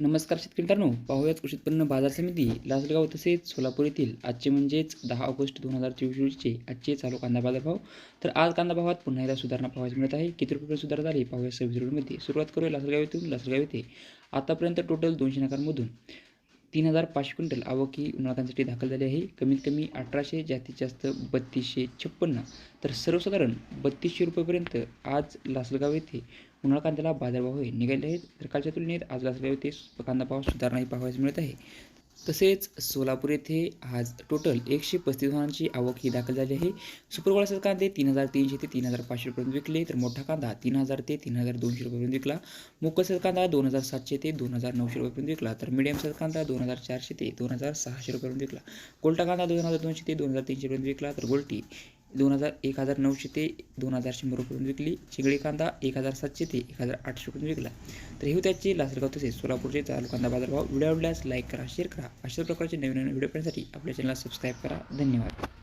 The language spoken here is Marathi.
नमस्कार शेतकरी मित्रांनो पाहूयात कृषी उत्पन्न बाजार समिती लासलगाव तसेच सोलापूर येथील आजचे म्हणजेच दहा ऑगस्ट दोन हजार चोवीस रोजीचे आजचे चालू कांदा बाजार भाव. तर आज कांदा भावात पुन्हा एकदा सुधारणा पाहायला मिळत आहे. किती रुपये सुधारणा झाली पाहूया सव्वीस रोडमध्ये सुरुवात करूया लासलगाव येथून लासलगाव येथे. आतापर्यंत टोटल दोनशे नकारांमधून. तीन हजार पाचशे क्विंटल आवक ही दाखल झाली आहे. कमीत कमी अठराशे जास्तीत जास्त बत्तीसशे छप्पन्न. तर सर्वसाधारण बत्तीसशे रुपयेपर्यंत आज लासलगाव येथे उन्हाळा कांद्याला बाजारभाव हे निघाले आहेत. तर कालच्या तुलनेत आज लासलगाव येथे कांदा भाव सुधारणाही पाहायला मिळत आहे. तसेच सोलापूर येथे आज टोटल एकशे पस्तीस वाहनांची आवक ही दाखल झाली आहे. सुपरवाळाचा कांदे तीन हजार तीनशे ते तीन हजार पाचशे रुपयांपर्यंत विकले तर मोठा कांदा तीन हजार ते तीन हजार दोनशे रुपयेपर्यंत विकला. मोकळसा कांदा दोन हजार सातशे ते दोन हजार नऊशे रुपयेपर्यंत विकला तर मिडियम साईज कांदा दोन हजार चारशे ते दोन हजार सहाशे रुपयेपर्यंत विकला. गोल्टा कांदा दोन हजार दोनशे ते दोन हजार तीनशेपर्यंत विकला तर गोल्टी दोन हजार एक हजार नऊशे ते दोन हजार शंभर रुपयेपर्यंत विकली. चिंगळी कांदा एक हजार सातशे ते एक हजार आठशे रुपयेपर्यंत विकला. तर हे त्याचे लासलगाव तसेच सोलापूरचे चालू कांदा बाजारभाव. व्हिडिओ आवडल्यास लाईक करा शेअर करा. अशा प्रकारचे नवीन नवीन व्हिडिओ पाहण्यासाठी आपल्या चॅनलला सबस्क्राईब करा. धन्यवाद.